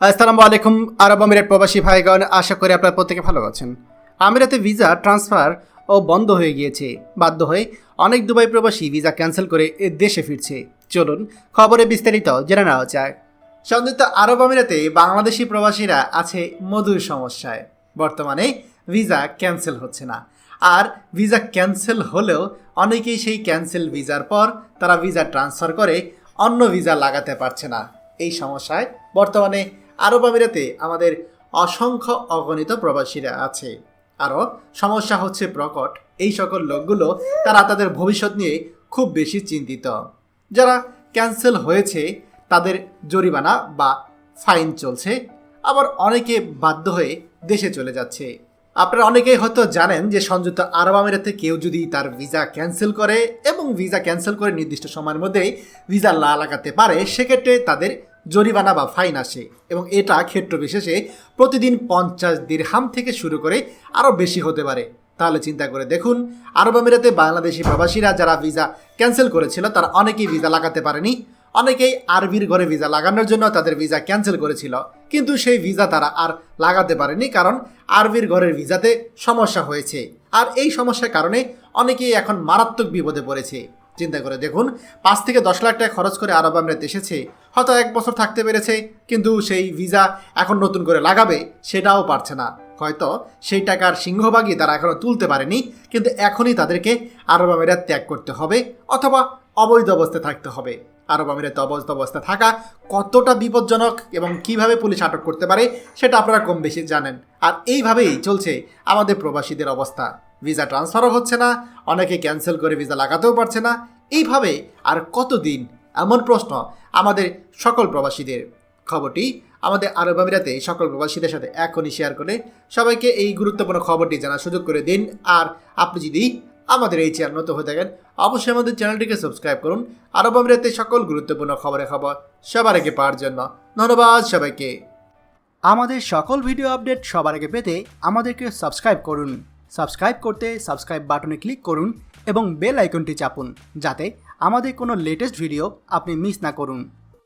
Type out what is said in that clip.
আসসালামু আলাইকুম, আরব আমিরাত প্রবাসী ভাইগণ, আশা করি আপনারা প্রত্যেকে ভালো আছেন। আমিরাতে ভিসা ট্রান্সফার ও বন্ধ হয়ে গিয়েছে। বাধ্য হয়ে অনেক দুবাই প্রবাসী ভিসা ক্যান্সেল করে দেশে ফিরছে। চলুন খবরে বিস্তারিত জেনে নেওয়া যায় সংযুক্ত আরব আমিরাতে বাংলাদেশি প্রবাসীরা আছে মধুর সমস্যায়। বর্তমানে ভিসা ক্যান্সেল হচ্ছে না। আর ভিসা ক্যান্সেল হলেও অনেকেই সেই ক্যান্সেল ভিসার পর তারা ভিসা ট্রান্সফার করে অন্য ভিসা লাগাতে পারছে না। এই সমস্যায় বর্তমানে আরব আমিরাতে আমাদের অসংখ্য অগণিত প্রবাসীরা আছে। আরও সমস্যা হচ্ছে প্রকট, এই সকল লোকগুলো তারা তাদের ভবিষ্যৎ নিয়ে খুব বেশি চিন্তিত। যারা ক্যান্সেল হয়েছে, তাদের জরিমানা বা ফাইন চলছে, আবার অনেকে বাধ্য হয়ে দেশে চলে যাচ্ছে। আপনারা অনেকেই হয়তো জানেন যে সংযুক্ত আরব আমিরাতে কেউ যদি তার ভিসা ক্যান্সেল করে এবং ভিসা ক্যান্সেল করে নির্দিষ্ট সময়ের মধ্যেই ভিসা না লাগাতে পারে, সেক্ষেত্রে তাদের জরিমানা বা ফাইন আসে এবং এটা ক্ষেত্র বিশেষে প্রতিদিন পঞ্চাশ দিরহাম থেকে শুরু করে আরও বেশি হতে পারে। তাহলে চিন্তা করে দেখুন, আরব আমিরাতে বাংলাদেশি প্রবাসীরা যারা ভিসা ক্যান্সেল করেছিল, তারা অনেকেই ভিসা লাগাতে পারেনি। অনেকেই আরবির ঘরে ভিসা লাগানোর জন্য তাদের ভিসা ক্যান্সেল করেছিল। কিন্তু সেই ভিসা তারা আর লাগাতে পারেনি কারণ আরবির ঘরের ভিসাতে সমস্যা হয়েছে। আর এই সমস্যার কারণে অনেকেই এখন মারাত্মক বিপদে পড়েছে। চিন্তা করে দেখুন, পাঁচ থেকে দশ লাখ টাকা খরচ করে আরব আমিরাত এসেছে। হয়তো এক বছর থাকতে পেরেছে, কিন্তু সেই ভিসা এখন নতুন করে লাগাবে, সেটাও পারছে না। হয়তো সেই টাকার সিংহভাগই তারা এখনও তুলতে পারেনি, কিন্তু এখনই তাদেরকে আরব আমিরাত ত্যাগ করতে হবে, অথবা অবৈধ অবস্থায় থাকতে হবে। আরব আমিরাতে অবৈধ অবস্থায় থাকা কতটা বিপজ্জনক এবং কীভাবে পুলিশ আটক করতে পারে সেটা আপনারা কম বেশি জানেন। আর এইভাবেই চলছে আমাদের প্রবাসীদের অবস্থা। ভিসা ট্রান্সফারও হচ্ছে না, অনেকে ক্যান্সেল করে ভিসা লাগাতেও পারছে না। এইভাবে আর কতদিন? এমন প্রশ্ন আমাদের সকল প্রবাসীদের। খবরটি আমাদের আরব আমিরাতে সকল প্রবাসীদের সাথে এখনই শেয়ার করে সবাইকে এই গুরুত্বপূর্ণ খবরটি জানার সুযোগ করে দিন। আর আপনি যদি আমাদের এই চ্যানেল নতুন হয়ে থাকেন অবশ্যই আমাদের চ্যানেলটিকে সাবস্ক্রাইব করুন। আরব আমিরাতে সকল গুরুত্বপূর্ণ খবরে খবর সবার আগে পাওয়ার জন্য ধন্যবাদ সবাইকে। আমাদের সকল ভিডিও আপডেট সবার আগে পেতে আমাদেরকে সাবস্ক্রাইব করুন। সাবস্ক্রাইব করতে সাবস্ক্রাইব বাটনে ক্লিক করুন এবং বেল আইকনটি চাপুন, যাতে আমাদের কোনো লেটেস্ট ভিডিও আপনি মিস না করুন।